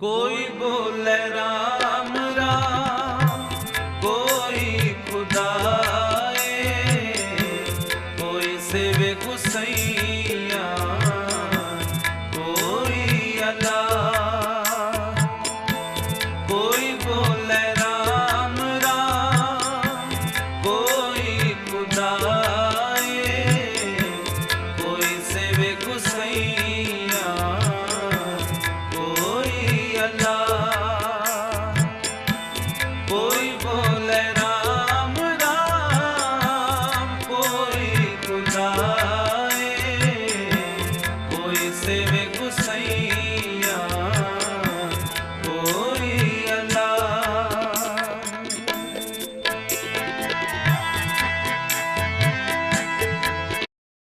ਕੋਈ ਬੋਲੇ ਰਾਮ ਰਾਮ, ਕੋਈ ਖੁਦਾਏ, ਕੋਈ ਸੇਵੇ ਹੁਸੈਇਆ ਕੋਈ ਅਲਾ ਕੋਈ ਬੋਲੇ ਰਾਮ ਰਾਮ, ਕੋਈ ਖੁਦਾਏ, ਕੋਈ ਸੇਵੇ ਹੁਸੈਇਆ ਸੇਵੇ ਗੁਸਈ